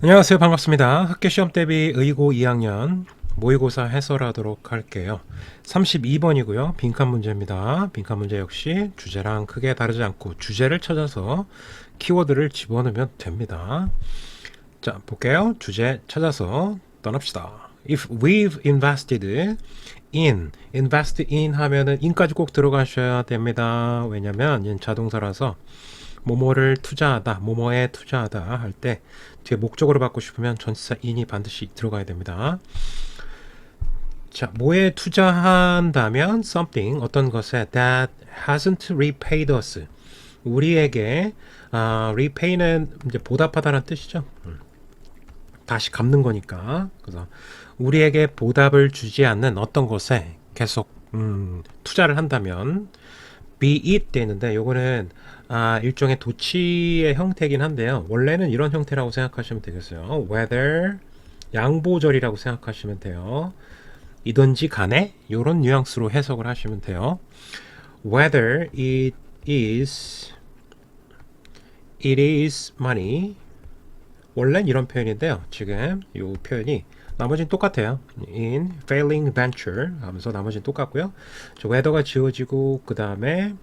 안녕하세요. 반갑습니다. 학교 시험 대비 의고 2학년 모의고사 해설하도록 할게요. 32번이고요. 빈칸 문제입니다. 빈칸 문제 역시 주제랑 크게 다르지 않고 주제를 찾아서 키워드를 집어넣으면 됩니다. 자, 볼게요. 주제 찾아서 떠납시다. If we've invested in, invest in 하면은 in까지 꼭 들어가셔야 됩니다. 왜냐면 얘는 자동사라서 뭐뭐를 투자하다, 뭐뭐에 투자하다 할 때 뒤에 목적으로 받고 싶으면 전치사 in이 반드시 들어가야 됩니다. 자, 뭐에 투자한다면 something 어떤 것에 that hasn't repaid us 우리에게 아, repay는 이제 보답하다는 뜻이죠. 음. 다시 갚는 거니까. 그래서 우리에게 보답을 주지 않는 어떤 것에 계속 음, 투자를 한다면 be it 되는데 요거는 아, 일종의 도치의 형태긴 한데요. 원래는 이런 형태라고 생각하시면 되겠어요. whether 양보절이라고 생각하시면 돼요. 이든지 간에 이런 뉘앙스로 해석을 하시면 돼요. whether it is it is money 원래는 이런 표현인데요. 지금 이 표현이 나머지는 똑같아요. in failing venture 하면서 나머지는 똑같고요. 저 whether가 지워지고 그 다음에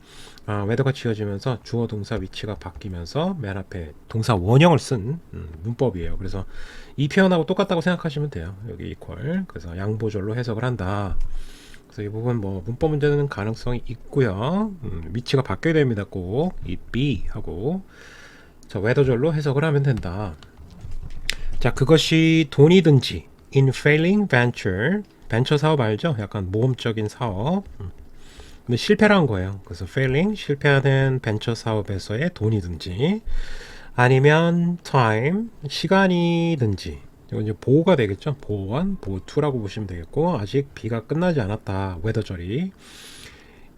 아, whether가 지워지면서 주어 동사 위치가 바뀌면서 맨 앞에 동사 원형을 쓴 음, 문법이에요. 그래서 이 표현하고 똑같다고 생각하시면 돼요. 여기 equal. 그래서 양보절로 해석을 한다. 그래서 이 부분 뭐 문법 문제는 가능성이 있고요. 음, 위치가 바뀌어야 됩니다. 꼭 이 be 하고 자 whether절로 해석을 하면 된다. 자 그것이 돈이든지 in failing venture 벤처 사업 알죠? 약간 모험적인 사업. 음. 근데 실패란 거예요. 그래서 failing 실패하는 벤처 사업에서의 돈이든지 아니면 time 시간이든지 이건 이제 보호가 되겠죠. 보호원, 보호2라고 보시면 되겠고 아직 비가 끝나지 않았다. 웨더절이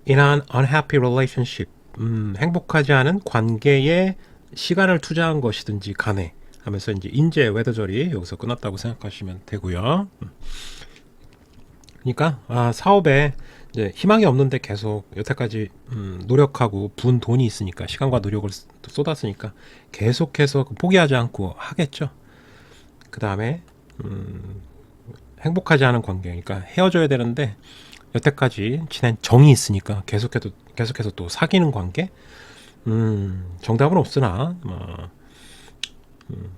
in an unhappy relationship 음, 행복하지 않은 관계에 시간을 투자한 것이든지 간에 하면서 이제 인제 웨더절이 여기서 끝났다고 생각하시면 되고요. 음. 그러니까 아, 사업에 이제 희망이 없는데 계속 여태까지 음, 노력하고 분 돈이 있으니까 시간과 노력을 쏟- 쏟았으니까 계속해서 그 포기하지 않고 하겠죠. 그 다음에 음, 행복하지 않은 관계, 그러니까 헤어져야 되는데 여태까지 지낸 정이 있으니까 계속해서 계속해서 또 사귀는 관계. 음, 정답은 없으나 뭐, 음,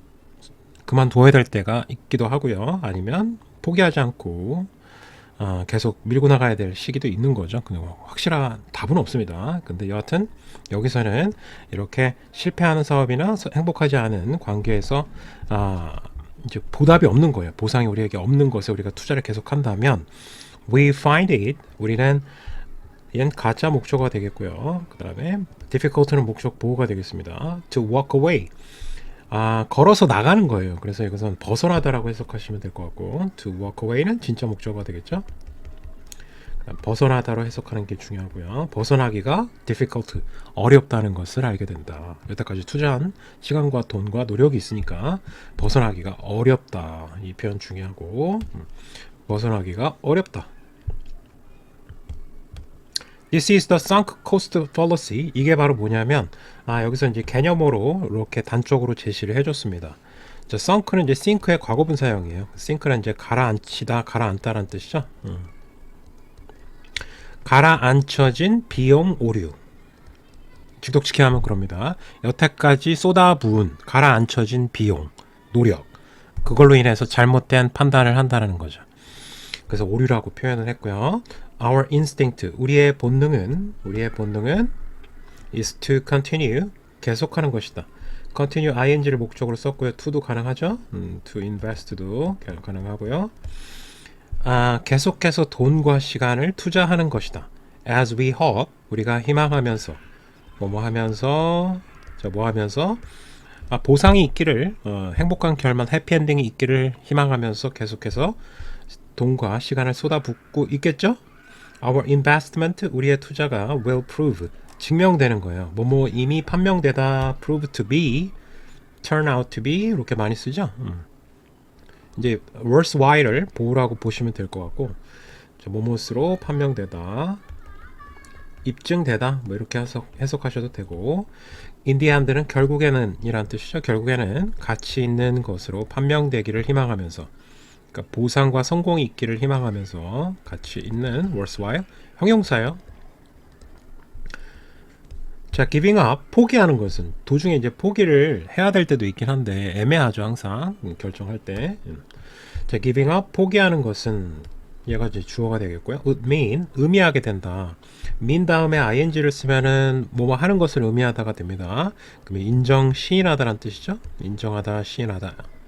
그만둬야 될 때가 있기도 하고요. 아니면 포기하지 않고 어, 계속 밀고 나가야 될 시기도 있는 거죠. 그 확실한 답은 없습니다. 근데 여하튼 여기서는 이렇게 실패하는 사업이나 서- 행복하지 않은 관계에서 아, 이제 보답이 없는 거예요. 보상이 우리에게 없는 것에 우리가 투자를 계속 한다면 we find it 우리는 얘는 가짜 목적어가 되겠고요. 그 다음에 difficult는 목적 보호가 되겠습니다. to walk away 아, 걸어서 나가는 거예요. 그래서 이것은 벗어나다라고 해석하시면 될 것 같고, to walk away는 진짜 목적어가 되겠죠. 벗어나다로 해석하는 게 중요하고요. 벗어나기가 difficult, 어렵다는 것을 알게 된다. 여태까지 투자한 시간과 돈과 노력이 있으니까 벗어나기가 어렵다. 이 표현 중요하고, 음, 벗어나기가 어렵다. This is the sunk cost fallacy. 이게 바로 뭐냐면 아 여기서 이제 개념으로 이렇게 단적으로 제시를 해줬습니다. 자, sunk는 이제 sink의 과거분 사용이에요. sink는 이제 가라앉히다, 가라앉다라는 뜻이죠. 음. 가라앉혀진 비용 오류. 직독치기 하면 그럽니다. 여태까지 쏟아부은 가라앉혀진 비용, 노력. 그걸로 인해서 잘못된 판단을 한다는 거죠. 그래서 오류라고 표현을 했고요. Our instinct, 우리의 본능은 우리의 본능은 is to continue, 계속하는 것이다. continue ing를 목적으로 썼고요. to도 가능하죠. 음, to invest도 가능하고요. 아, 계속해서 돈과 시간을 투자하는 것이다. As we hope, 우리가 희망하면서 뭐뭐 하면서 저뭐 하면서 아, 보상이 있기를 어, 행복한 결말 해피엔딩이 있기를 희망하면서 계속해서 돈과 시간을 쏟아붓고 있겠죠? Our investment, 우리의 투자가 will prove, 증명되는 거예요. 뭐뭐 이미 판명되다, prove to be, turn out to be 이렇게 많이 쓰죠. 음. 이제 worthwhile을 보호라고 보시면 될 것 같고, 자, 뭐뭐스로 판명되다, 입증되다 뭐 이렇게 해석, 해석 하셔도 되고 인디안들은 결국에는 이란 뜻이죠. 결국에는 가치 있는 것으로 판명되기를 희망하면서 그러니까 보상과 성공이 있기를 희망하면서 가치 있는 worthwhile 형용사예요. 자, giving up 포기하는 것은 도중에 이제 포기를 해야 될 때도 있긴 한데 애매하죠 항상 음, 결정할 때. 음. 자, giving up 포기하는 것은 얘가 이제 주어가 되겠고요. would mean 의미하게 된다. mean 다음에 ing를 쓰면은 뭐뭐 하는 것을 의미하다가 됩니다. 그러면 인정 시인하다란 뜻이죠. 인정하다 시인하다.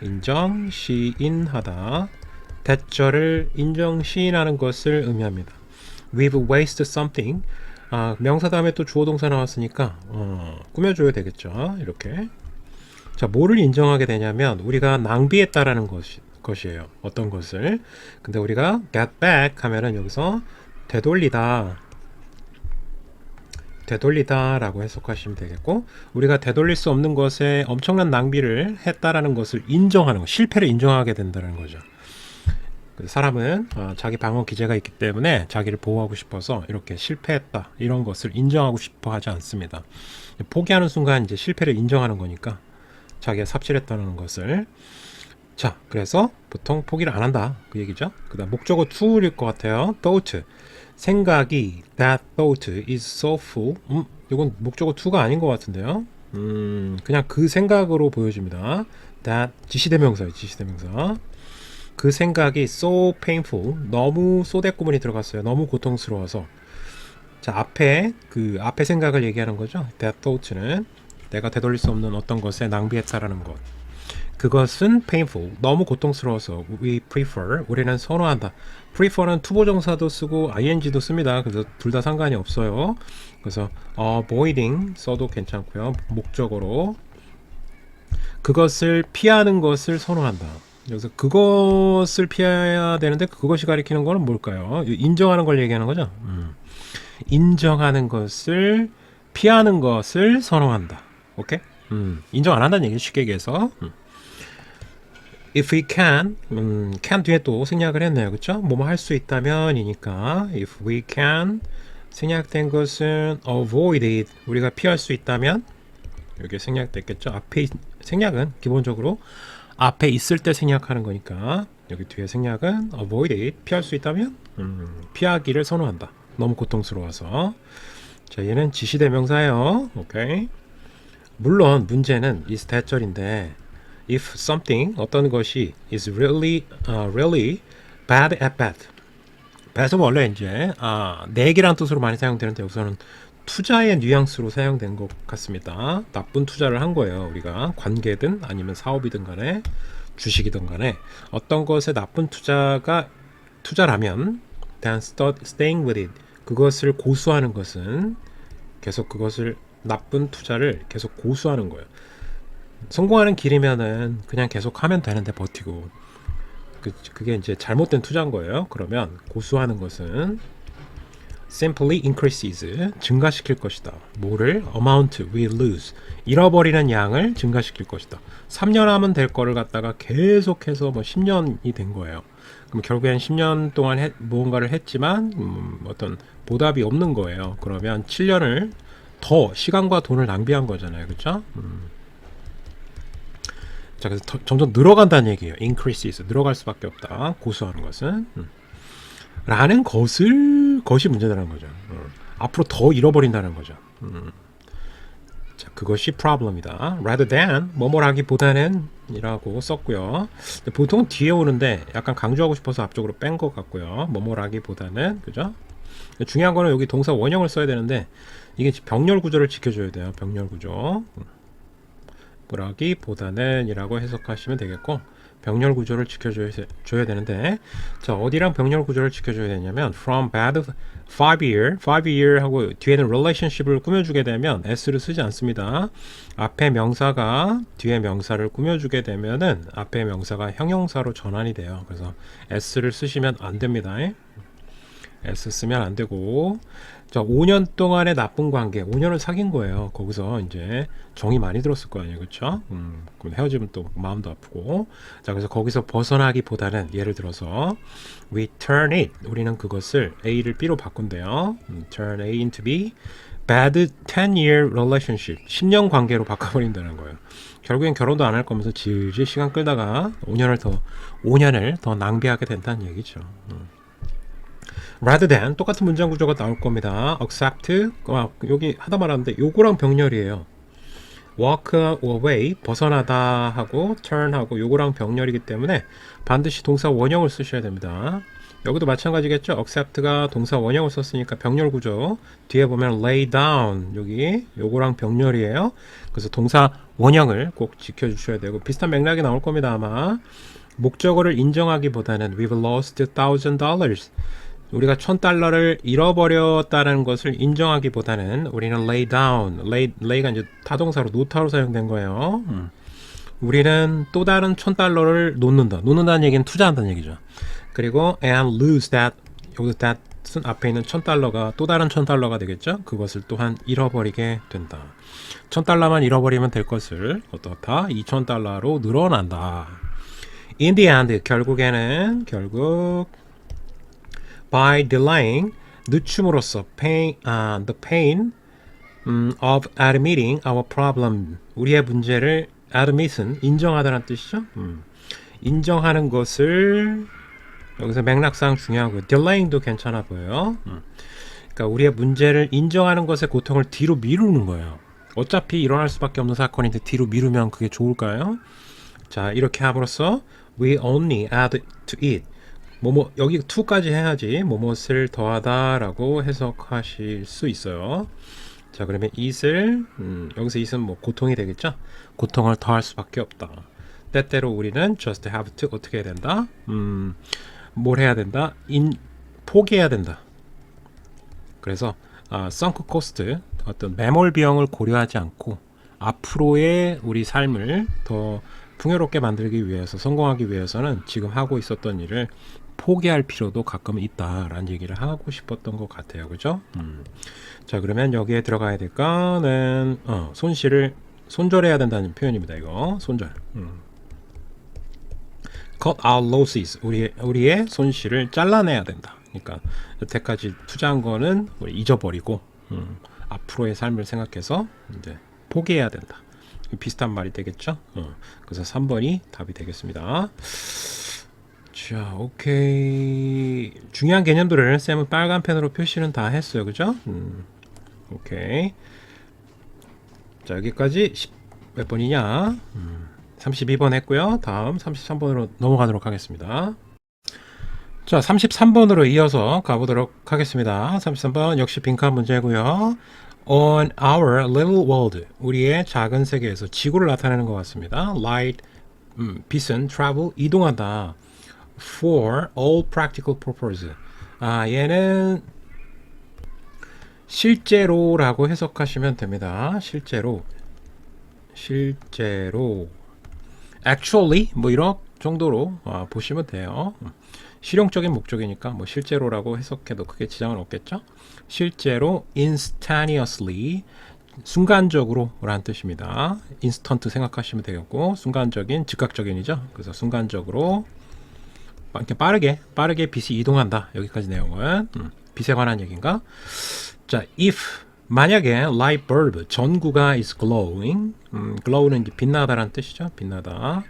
인정 시인하다. 대절을 인정 시인하는 것을 의미합니다. We've wasted something. 아, 명사 다음에 또 주어 동사 나왔으니까 어, 꾸며줘야 되겠죠. 이렇게. 자, 뭐를 인정하게 되냐면 우리가 낭비했다라는 것이, 것이에요. 어떤 것을. 근데 우리가 get back 하면은 여기서 되돌리다. 되돌리다라고 해석하시면 되겠고 우리가 되돌릴 수 없는 것에 엄청난 낭비를 했다라는 것을 인정하는 거, 실패를 인정하게 된다는 거죠. 그 사람은 어, 자기 방어 기제가 있기 때문에 자기를 보호하고 싶어서 이렇게 실패했다 이런 것을 인정하고 싶어 하지 않습니다. 포기하는 순간 이제 실패를 인정하는 거니까 자기가 삽질했다는 것을 자 그래서 보통 포기를 안 한다 그 얘기죠. 그다음 목적어 to일 것 같아요. thought 생각이 that thought is so full. 음 이건 목적어 to가 아닌 것 같은데요. 음 그냥 그 생각으로 보여집니다. that 지시대명사예요. 지시대명사. 그 생각이 so painful 너무 소대구문이 들어갔어요. 너무 고통스러워서 자 앞에 그 앞에 생각을 얘기하는 거죠. that thought는 내가 되돌릴 수 없는 어떤 것에 낭비했다라는 것. 그것은 painful 너무 고통스러워서 we prefer 우리는 선호한다. prefer는 투보정사도 쓰고 ing도 씁니다. 그래서 둘 다 상관이 없어요. 그래서 avoiding 써도 괜찮고요. 목적으로 그것을 피하는 것을 선호한다. 그래서 그것을 피해야 되는데 그것이 가리키는 거는 뭘까요? 인정하는 걸 얘기하는 거죠. 음. 인정하는 것을 피하는 것을 선호한다. 오케이? 음. 인정 안 한다는 얘기 쉽게 얘기해서. 음. If we can, 음, can 뒤에 또 생략을 했네요, 그렇죠? 뭐뭐 할 수 있다면 이니까 if we can 생략된 것은 avoid it 우리가 피할 수 있다면 여기 생략됐겠죠? 앞에 생략은 기본적으로 앞에 있을 때 생략하는 거니까 여기 뒤에 생략은 avoid it 피할 수 있다면 음, 피하기를 선호한다. 너무 고통스러워서 자 얘는 지시대명사예요. 오케이. 물론 문제는 is 대절인데 if something 어떤 것이 is really uh, really bad at bad bad은 원래 이제 아 내기란 뜻으로 많이 사용되는데 여기서는 투자의 뉘앙스로 사용된 것 같습니다. 나쁜 투자를 한 거예요. 우리가 관계든 아니면 사업이든 간에 주식이든 간에 어떤 것에 나쁜 투자가 투자라면 then staying with it 그것을 고수하는 것은 계속 그것을 나쁜 투자를 계속 고수하는 거예요. 성공하는 길이면은 그냥 계속 하면 되는데 버티고 그, 그게 이제 잘못된 투자인 거예요. 그러면 고수하는 것은 simply increases 증가시킬 것이다. 뭐를 amount we lose 잃어버리는 양을 증가시킬 것이다. 3년 하면 될 거를 갖다가 계속해서 뭐 10년이 된 거예요. 그럼 결국엔 10년 동안 해, 무언가를 했지만 음, 어떤 보답이 없는 거예요. 그러면 7년을 더 시간과 돈을 낭비한 거잖아요. 그렇죠? 음. 자, 그래서 더, 점점 늘어간다는 얘기예요. increases 늘어갈 수밖에 없다. 고수하는 것은. 음. 라는 것을 것이 문제라는 거죠. 어. 앞으로 더 잃어버린다는 거죠. 음. 자, 그것이 problem이다. rather than 뭐뭐라기보다는 이라고 썼고요. 보통 뒤에 오는데 약간 강조하고 싶어서 앞쪽으로 뺀 것 같고요. 뭐뭐라기보다는 그죠? 중요한 거는 여기 동사 원형을 써야 되는데 이게 병렬 구조를 지켜줘야 돼요. 병렬 구조. 뭐라기보다는 이라고 해석하시면 되겠고 병렬 구조를 지켜줘야 줘야 되는데 자 어디랑 병렬 구조를 지켜줘야 되냐면 from bad five year five year 하고 뒤에는 relationship을 꾸며주게 되면 s를 쓰지 않습니다. 앞에 명사가 뒤에 명사를 꾸며주게 되면은 앞에 명사가 형용사로 전환이 돼요. 그래서 s를 쓰시면 안 됩니다. s 쓰면 안 되고 자, 5년 동안의 나쁜 관계, 5년을 사귄 거예요. 거기서 이제 정이 많이 들었을 거 아니에요, 그렇죠? 음, 헤어지면 또 마음도 아프고, 자, 그래서 거기서 벗어나기보다는 예를 들어서 we turn it, 우리는 그것을 A를 B로 바꾼대요. 음, turn A into B, bad 10-year relationship, 10년 관계로 바꿔버린다는 거예요. 결국엔 결혼도 안 할 거면서 질질 시간 끌다가 5년을 더 5년을 더 낭비하게 된다는 얘기죠. 음. Rather than 똑같은 문장 구조가 나올 겁니다. accept 아, 여기 하다 말았는데 요거랑 병렬이에요. walk away 벗어나다 하고 turn 하고 요거랑 병렬이기 때문에 반드시 동사 원형을 쓰셔야 됩니다. 여기도 마찬가지겠죠. accept가 동사 원형을 썼으니까 병렬 구조 뒤에 보면 lay down 여기 요거랑 병렬이에요. 그래서 동사 원형을 꼭 지켜 주셔야 되고 비슷한 맥락이 나올 겁니다 아마 목적어를 인정하기보다는 we've lost thousand dollars 우리가 천 달러를 잃어버렸다는 것을 인정하기보다는 우리는 lay down, lay, lay가 이제 타동사로 놓다로 사용된 거예요. 음. 우리는 또 다른 천 달러를 놓는다. 놓는다는 얘기는 투자한다는 얘기죠. 그리고 and lose that 여기서 that은 앞에 있는 천 달러가 또 다른 천 달러가 되겠죠. 그것을 또한 잃어버리게 된다. 천 달러만 잃어버리면 될 것을 어떻다? 2천 달러로 늘어난다. In the end 결국에는 결국 by delaying 늦춤으로써 pain, 아, the pain 음, of admitting our problem 우리의 문제를 admit은 인정하다는 뜻이죠. 음, 인정하는 것을 여기서 맥락상 중요하고요. delaying도 괜찮아 보여요. 음. 그러니까 우리의 문제를 인정하는 것의 고통을 뒤로 미루는 거예요. 어차피 일어날 수밖에 없는 사건인데 뒤로 미루면 그게 좋을까요? 자 이렇게 함으로써 we only add to it 뭐뭐 여기 to까지 해야지 뭐뭇을 더하다라고 해석하실 수 있어요. 자 그러면 it을 음, 여기서 it은 뭐 고통이 되겠죠? 고통을 더할 수밖에 없다. 때때로 우리는 just have to 어떻게 해야 된다? 음, 뭘 해야 된다? 인 포기해야 된다. 그래서 아, sunk cost 어떤 매몰 비용을 고려하지 않고 앞으로의 우리 삶을 더 풍요롭게 만들기 위해서 성공하기 위해서는 지금 하고 있었던 일을 포기할 필요도 가끔 있다라는 얘기를 하고 싶었던 것 같아요. 그죠? 음. 자, 그러면 여기에 들어가야 될 거는 어, 손실을 손절해야 된다는 표현입니다. 이거 손절. 음. cut out losses. 우리 우리의 손실을 잘라내야 된다. 그러니까 여태까지 투자한 거는 잊어버리고 음, 앞으로의 삶을 생각해서 이제 포기해야 된다. 비슷한 말이 되겠죠? 어, 그래서 3번이 답이 되겠습니다. 자, 오케이. 중요한 개념들을 쌤은 빨간 펜으로 표시는 다 했어요. 그죠? 음, 오케이. 자, 여기까지 10, 몇 번이냐? 음, 32번 했고요. 다음 33번으로 넘어가도록 하겠습니다. 자, 33번으로 이어서 가보도록 하겠습니다. 33번 역시 빈칸 문제고요. On our little world, 우리의 작은 세계에서 지구를 나타내는 것 같습니다. Light, 음, 빛은 travel, 이동한다. For all practical purpose. 아, 얘는 실제로라고 해석하시면 됩니다. 실제로, 실제로. Actually, 뭐 이런 정도로 아, 보시면 돼요. 실용적인 목적이니까 뭐 실제로라고 해석해도 크게 지장은 없겠죠. 실제로 instantaneously 순간적으로 라는 뜻입니다. 인스턴트 생각하시면 되겠고 순간적인 즉각적인이죠. 그래서 순간적으로 이렇게 빠르게 빠르게 빛이 이동한다. 여기까지 내용은 음, 빛에 관한 얘기인가? 자, if 만약에 light bulb 전구가 is glowing, 음, glow는 빛나다라는 뜻이죠. 빛나다.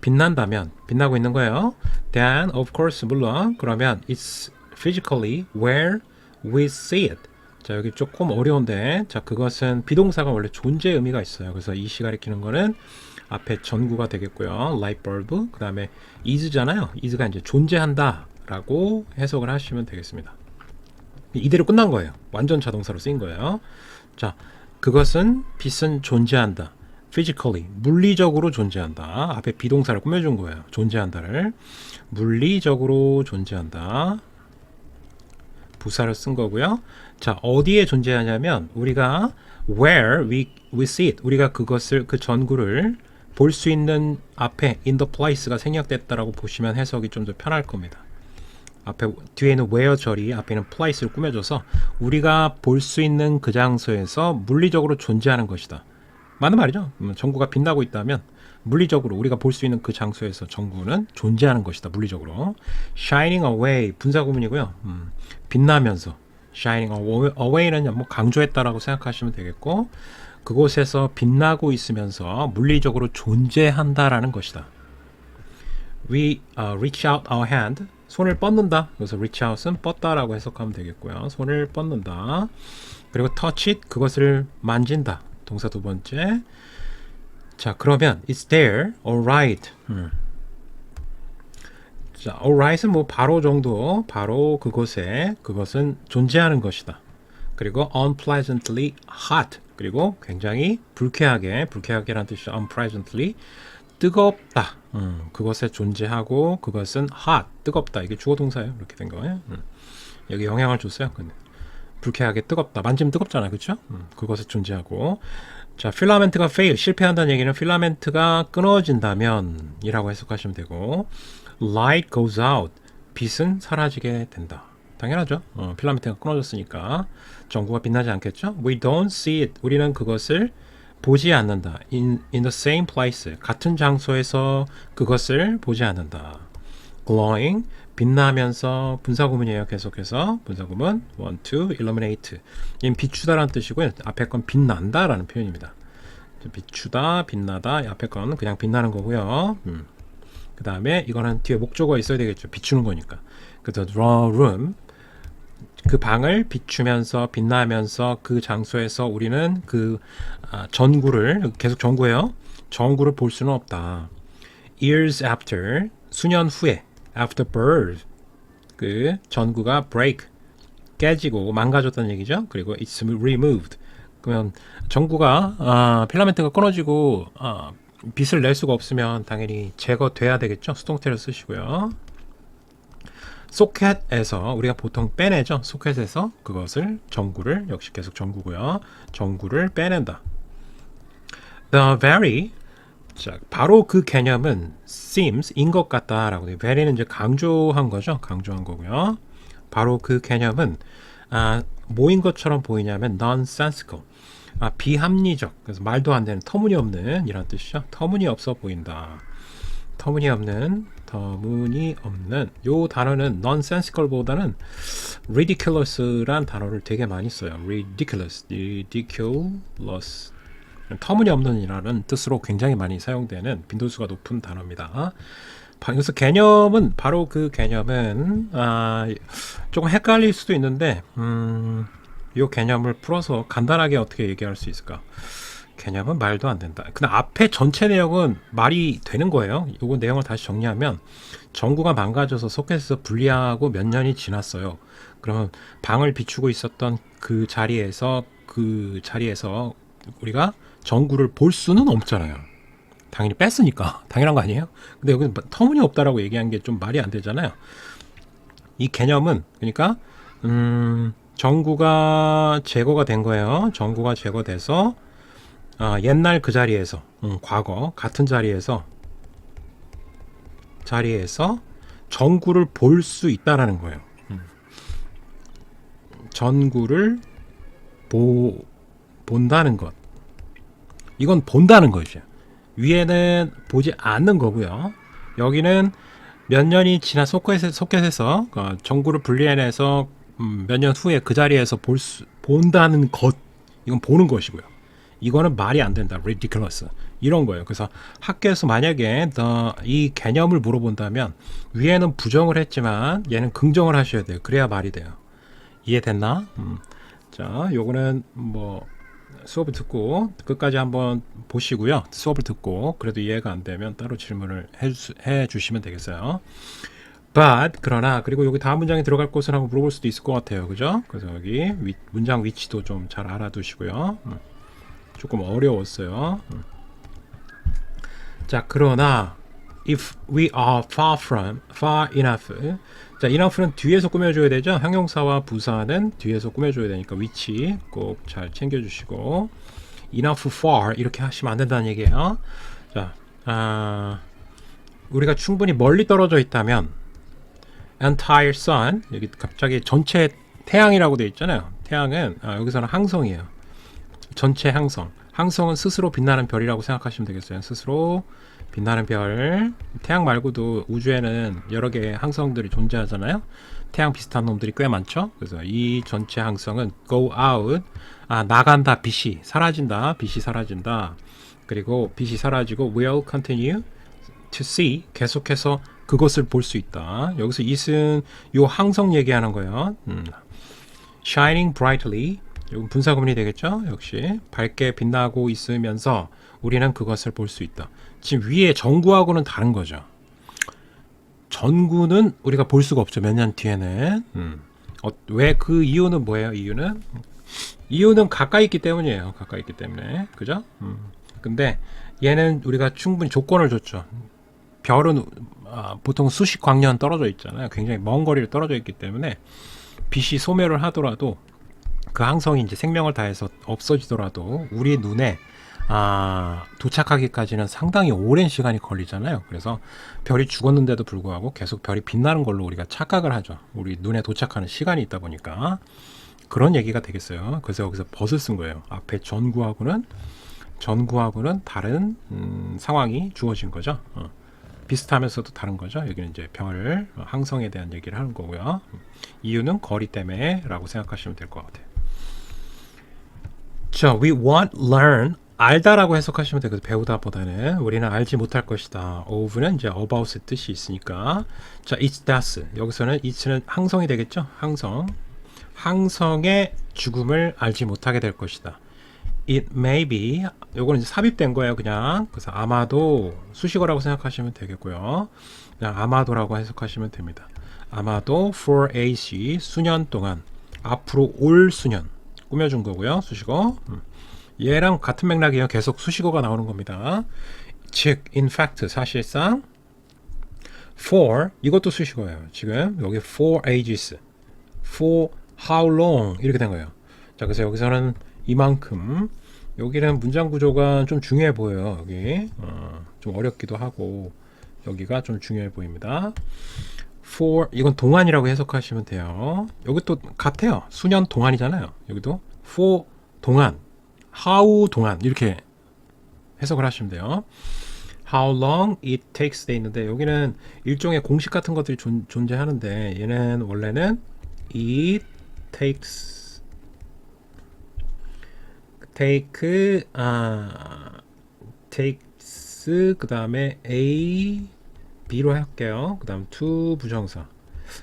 빛난다면 빛나고 있는 거예요. Then of course 물론 그러면 it's physically where we see it. 자 여기 조금 어려운데 자 그것은 비동사가 원래 존재 의미가 있어요. 그래서 이 시 가 리키는 거는 앞에 전구가 되겠고요. light bulb 그 다음에 is잖아요. is가 이제 존재한다 라고 해석을 하시면 되겠습니다. 이대로 끝난 거예요. 완전 자동사로 쓰인 거예요. 자 그것은 빛은 존재한다. physically 물리적으로 존재한다. 앞에 비동사를 꾸며준 거예요. 존재한다를 물리적으로 존재한다. 부사를 쓴 거고요. 자 어디에 존재하냐면 우리가 where we we see it 우리가 그것을 그 전구를 볼 수 있는 앞에 in the place가 생략됐다라고 보시면 해석이 좀 더 편할 겁니다. 앞에 뒤에는 where 절이 앞에는 place를 꾸며줘서 우리가 볼 수 있는 그 장소에서 물리적으로 존재하는 것이다. 맞는 말이죠. 음, 전구가 빛나고 있다면 물리적으로 우리가 볼 수 있는 그 장소에서 전구는 존재하는 것이다. 물리적으로. shining away 분사구문이고요. 음, 빛나면서 shining away- away는 뭐 강조했다라고 생각하시면 되겠고 그곳에서 빛나고 있으면서 물리적으로 존재한다라는 것이다. We uh, reach out our hand. 손을 뻗는다. 그래서 reach out은 뻗다라고 해석하면 되겠고요. 손을 뻗는다. 그리고 touch it. 그것을 만진다. 동사 두 번째. 자, 그러면 it's there. alright. 음. 자, alright은 뭐 바로 정도, 바로 그곳에 그것은 존재하는 것이다. 그리고 unpleasantly hot. 그리고 굉장히 불쾌하게, 불쾌하게라는 뜻이죠. unpleasantly 뜨겁다. 음, 그것에 존재하고 그것은 hot, 뜨겁다. 이게 주어 동사예요. 이렇게 된 거예요. 음. 여기 영향을 줬어요. 근데 불쾌하게 뜨겁다. 만지면 뜨겁잖아요. 그렇죠? 음, 그것에 존재하고 자, 필라멘트가 fail, 실패한다는 얘기는 필라멘트가 끊어진다면 이라고 해석하시면 되고 light goes out, 빛은 사라지게 된다. 당연하죠. 어, 필라멘트가 끊어졌으니까 전구가 빛나지 않겠죠? We don't see it. 우리는 그것을 보지 않는다. In, in the same place. 같은 장소에서 그것을 보지 않는다. glowing 빛나면서 분사구문이에요. 계속해서 분사구문 want to illuminate. 이는 비추다라는 뜻이고요. 앞에 건 빛난다라는 표현입니다. 비추다, 빛나다. 앞에 건 그냥 빛나는 거고요. 음. 그 다음에 이거는 뒤에 목적어가 있어야 되겠죠. 비추는 거니까. 그래서 draw room 그 방을 비추면서 빛나면서 그 장소에서 우리는 그 아, 전구를 계속 전구예요. 전구를 볼 수는 없다. Years after 수년 후에 after birth 그 전구가 break 깨지고 망가졌다는 얘기죠. 그리고 it's removed 그러면 전구가 아, 필라멘트가 끊어지고 아, 빛을 낼 수가 없으면 당연히 제거돼야 되겠죠. 수동태를 쓰시고요. 소켓에서 우리가 보통 빼내죠. 소켓에서 그것을 전구를 역시 계속 전구고요. 전구를 빼낸다. The very 자, 바로 그 개념은 seems 인 것 같다라고 돼요. very는 이제 강조한 거죠. 강조한 거고요. 바로 그 개념은 아, 뭐인 것처럼 보이냐면 nonsensical. 아, 비합리적. 그래서 말도 안 되는 터무니없는 이런 뜻이죠. 터무니없어 보인다. 터무니없는 터무니 없는 요 단어는 nonsensical보다는 ridiculous란 단어를 되게 많이 써요. ridiculous, ridiculous. 터무니 없는 이라는 뜻으로 굉장히 많이 사용되는 빈도수가 높은 단어입니다. 그래서 개념은 바로 그 개념은 아, 조금 헷갈릴 수도 있는데 음, 이 개념을 풀어서 간단하게 어떻게 얘기할 수 있을까? 개념은 말도 안 된다. 근데 앞에 전체 내용은 말이 되는 거예요. 이거 내용을 다시 정리하면 전구가 망가져서 소켓에서 분리하고 몇 년이 지났어요. 그러면 방을 비추고 있었던 그 자리에서 그 자리에서 우리가 전구를 볼 수는 없잖아요. 당연히 뺐으니까 당연한 거 아니에요? 근데 여기 터무니없다라고 얘기한 게 좀 말이 안 되잖아요. 이 개념은 그러니까 음, 전구가 제거가 된 거예요. 전구가 제거돼서 아, 옛날 그 자리에서 음, 과거 같은 자리에서 자리에서 전구를 볼 수 있다라는 거예요. 음. 전구를 보 본다는 것. 이건 본다는 거죠. 위에는 보지 않는 거고요. 여기는 몇 년이 지난 소켓에, 소켓에서 어, 전구를 분리해내서 음, 몇년 후에 그 자리에서 볼 수, 본다는 것. 이건 보는 것이고요. 이거는 말이 안 된다. ridiculous. 이런 거예요. 그래서 학교에서 만약에 더이 개념을 물어본다면 위에는 부정을 했지만 얘는 긍정을 하셔야 돼요. 그래야 말이 돼요. 이해됐나? 음. 자, 요거는 뭐 수업을 듣고 끝까지 한번 보시고요. 수업을 듣고 그래도 이해가 안 되면 따로 질문을 해, 주, 해 주시면 되겠어요. but 그러나 그리고 여기 다음 문장에 들어갈 곳을 한번 물어볼 수도 있을 것 같아요. 그죠? 그래서 여기 위, 문장 위치도 좀 잘 알아두시고요. 음. 조금 어려웠어요. 음. 자, 그러나 if we are far from far enough 자, enough는 뒤에서 꾸며줘야 되죠. 형용사와 부사는 뒤에서 꾸며줘야 되니까 위치 꼭 잘 챙겨주시고 enough far 이렇게 하시면 안 된다는 얘기예요. 자, 아, 우리가 충분히 멀리 떨어져 있다면 entire sun 여기 갑자기 전체 태양이라고 돼 있잖아요. 태양은 아, 여기서는 항성이에요. 전체 항성. 항성은 스스로 빛나는 별이라고 생각하시면 되겠어요. 스스로 빛나는 별. 태양 말고도 우주에는 여러 개의 항성들이 존재하잖아요. 태양 비슷한 놈들이 꽤 많죠. 그래서 이 전체 항성은 go out. 아, 나간다. 빛이 사라진다. 빛이 사라진다. 그리고 빛이 사라지고 will continue to see. 계속해서 그것을 볼 수 있다. 여기서 it은 요 항성 얘기하는 거예요. 음. shining brightly. 이건 분사구문이 되겠죠? 역시 밝게 빛나고 있으면서 우리는 그것을 볼 수 있다. 지금 위에 전구하고는 다른 거죠. 전구는 우리가 볼 수가 없죠. 몇 년 뒤에는. 음. 어, 왜그 이유는 뭐예요? 이유는 이유는 가까이 있기 때문이에요. 가까이 있기 때문에. 그죠? 음. 근데 얘는 우리가 충분히 조건을 줬죠. 별은 아, 보통 수십 광년 떨어져 있잖아요. 굉장히 먼 거리를 떨어져 있기 때문에 빛이 소멸을 하더라도 그 항성이 이제 생명을 다해서 없어지더라도 우리 눈에 아, 도착하기까지는 상당히 오랜 시간이 걸리잖아요. 그래서 별이 죽었는데도 불구하고 계속 별이 빛나는 걸로 우리가 착각을 하죠. 우리 눈에 도착하는 시간이 있다 보니까 그런 얘기가 되겠어요. 그래서 여기서 벗을 쓴 거예요. 앞에 전구하고는 전구하고는 다른 음, 상황이 주어진 거죠. 어. 비슷하면서도 다른 거죠. 여기는 이제 별 어, 항성에 대한 얘기를 하는 거고요. 이유는 거리 때문에라고 생각하시면 될 것 같아요. 자, we want learn 알다라고 해석하시면 되거든요. 배우다보다는 우리는 알지 못할 것이다. of는 이제 about의 뜻이 있으니까 자, it's that 여기서는 it는 항성이 되겠죠. 항성 항성의 죽음을 알지 못하게 될 것이다. It may be 요거는 이제 삽입된 거예요. 그냥 그래서 아마도 수식어라고 생각하시면 되겠고요. 그냥 아마도라고 해석하시면 됩니다. 아마도 for age 수년 동안 앞으로 올 수년 꾸며준 거고요. 수식어. 음. 얘랑 같은 맥락이에요. 계속 수식어가 나오는 겁니다. 즉, in fact, 사실상 for 이것도 수식어예요. 지금 여기 for ages, for how long 이렇게 된 거예요. 자, 그래서 여기서는 이만큼 여기는 문장 구조가 좀 중요해 보여요. 여기 어, 좀 어렵기도 하고 여기가 좀 중요해 보입니다. For 이건 동안이라고 해석하시면 돼요. 여기 또 같아요. 수년 동안이잖아요. 여기도 for 동안, how 동안 이렇게 해석을 하시면 돼요. How long it takes 돼 있는데 여기는 일종의 공식 같은 것들이 존, 존재하는데 얘는 원래는 it takes take 아 takes 그 다음에 a b로 할게요. 그 다음 to 부정사.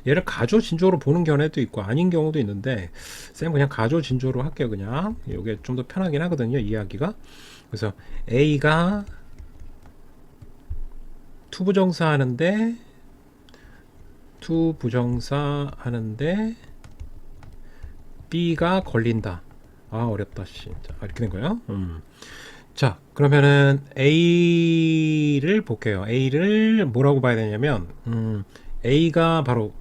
얘를 가조 진조로 보는 견해도 있고 아닌 경우도 있는데 쌤 그냥 가조 진조로 할게요 그냥. 이게 좀 더 편하긴 하거든요 이해하기가. 그래서 A가 to 부정사 하는데 to 부정사 하는데 B가 걸린다. 아 어렵다 진짜. 아, 이렇게 된 거예요? 음. 자 그러면은 A를 볼게요. A를 뭐라고 봐야 되냐면 음, A가 바로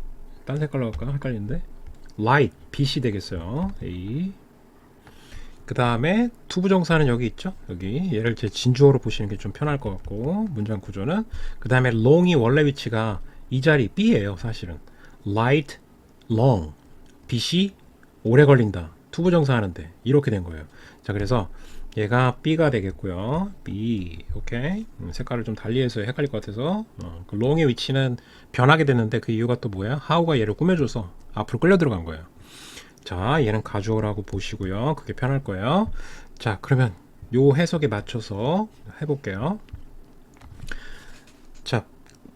딴 색깔로 할까? 헷갈리는데? Light 빛이 되겠어요. A. 그 다음에 투부정사는 여기 있죠? 여기. 얘를 제 진주어로 보시는 게 좀 편할 것 같고 문장 구조는. 그 다음에 long이 원래 위치가 이 자리 B예요 사실은. Light long. 빛이 오래 걸린다. 투부정사 하는데. 이렇게 된 거예요. 자 그래서 얘가 B가 되겠고요. B, 오케이. 음, 색깔을 좀 달리해서 헷갈릴 것 같아서 어, 그 long의 위치는 변하게 됐는데 그 이유가 또 뭐야? how가 얘를 꾸며줘서 앞으로 끌려 들어간 거예요. 자, 얘는 가주어라고 보시고요. 그게 편할 거예요. 자, 그러면 요 해석에 맞춰서 해볼게요. 자,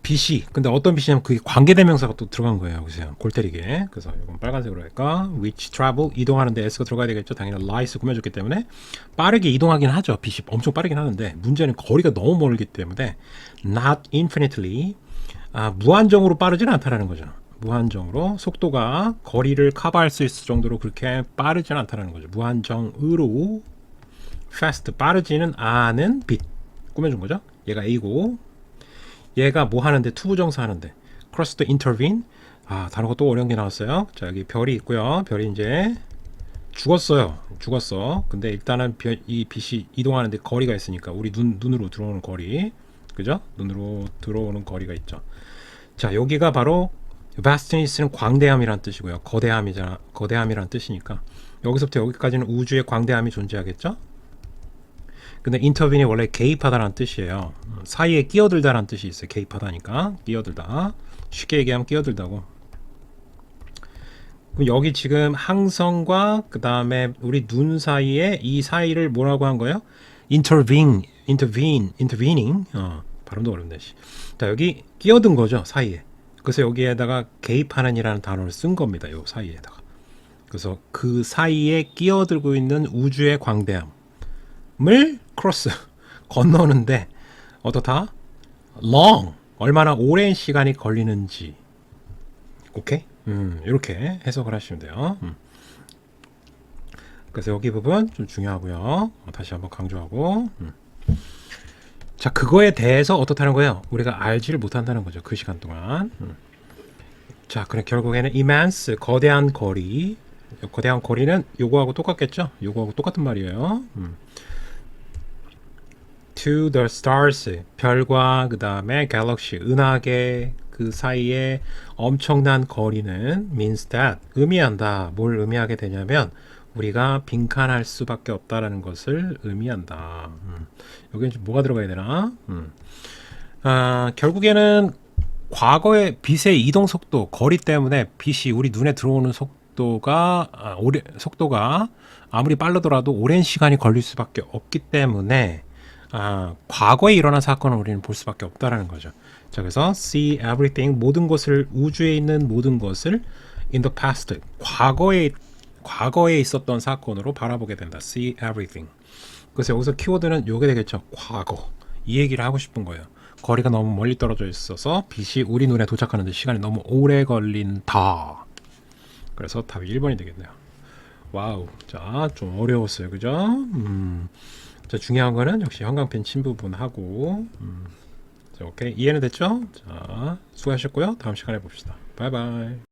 빛이 근데 어떤 빛이냐면 그게 관계대명사가 또 들어간 거예요. 보세요. 골 때리게. 그래서 이건 빨간색으로 할까? which travel 이동하는데 s가 들어가야 되겠죠. 당연히 light 꾸며줬기 때문에 빠르게 이동하긴 하죠. 빛이 엄청 빠르긴 하는데 문제는 거리가 너무 멀기 때문에 not infinitely 아, 무한정으로 빠르지는 않다라는 거죠. 무한정으로 속도가 거리를 커버할 수 있을 정도로 그렇게 빠르지는 않다라는 거죠. 무한정으로 fast 빠르지는 않은 빛 꾸며준 거죠. 얘가 A고 얘가 뭐 하는데? 투부정사 하는데. Cross the intervene. 아 단어가 또 어려운 게 나왔어요. 자 여기 별이 있고요. 별이 이제 죽었어요. 죽었어. 근데 일단은 별, 이 빛이 이동하는데 거리가 있으니까 우리 눈, 눈으로 들어오는 거리. 그죠? 눈으로 들어오는 거리가 있죠. 자 여기가 바로 vastness는 광대함이란 뜻이고요. 거대함이잖아. 거대함이란 뜻이니까 여기서부터 여기까지는 우주의 광대함이 존재하겠죠? 근데 intervene이 원래 개입하다라는 뜻이에요. 음, 사이에 끼어들다라는 뜻이 있어요. 개입하다니까 끼어들다. 쉽게 얘기하면 끼어들다고. 그럼 여기 지금 항성과 그 다음에 우리 눈 사이에 이 사이를 뭐라고 한 거예요? intervene, intervene, intervening. 어, 발음도 어렵네. 씨. 자 여기 끼어든 거죠 사이에. 그래서 여기에다가 개입하는이라는 단어를 쓴 겁니다. 요 사이에다가. 그래서 그 사이에 끼어들고 있는 우주의 광대함 을 크로스 건너는데 어떻다? long 얼마나 오랜 시간이 걸리는지 오케이? 음, 이렇게 해석을 하시면 돼요. 음. 그래서 여기 부분 좀 중요하고요. 어, 다시 한번 강조하고. 음. 자, 그거에 대해서 어떻다는 거예요? 우리가 알지를 못한다는 거죠. 그 시간 동안. 음. 자, 그럼 결국에는 immense 거대한 거리. 거대한 거리는 요거하고 똑같겠죠? 요거하고 똑같은 말이에요. 음. To the stars 별과 그 다음에 galaxy 은하계 그 사이에 엄청난 거리는 means that 의미한다. 뭘 의미하게 되냐면 우리가 빈칸할 수밖에 없다라는 것을 의미한다. 음. 여기는 좀 뭐가 들어가야 되나? 음. 아, 결국에는 과거의 빛의 이동 속도, 거리 때문에 빛이 우리 눈에 들어오는 속도가 아, 오래, 속도가 아무리 빠르더라도 오랜 시간이 걸릴 수밖에 없기 때문에 아, 과거에 일어난 사건을 우리는 볼 수밖에 없다라는 거죠. 자, 그래서 see everything 모든 것을 우주에 있는 모든 것을 in the past 과거에 과거에 있었던 사건으로 바라보게 된다. see everything. 그래서 여기서 키워드는 요게 되겠죠. 과거. 이 얘기를 하고 싶은 거예요. 거리가 너무 멀리 떨어져 있어서 빛이 우리 눈에 도착하는데 시간이 너무 오래 걸린다. 그래서 답이 1번이 되겠네요. 와우. 자, 좀 어려웠어요. 그죠? 음. 자, 중요한 거는 역시 형광펜 친 부분하고 음. 자, 오케이. 이해는 됐죠? 자, 수고하셨고요. 다음 시간에 봅시다. 바이바이.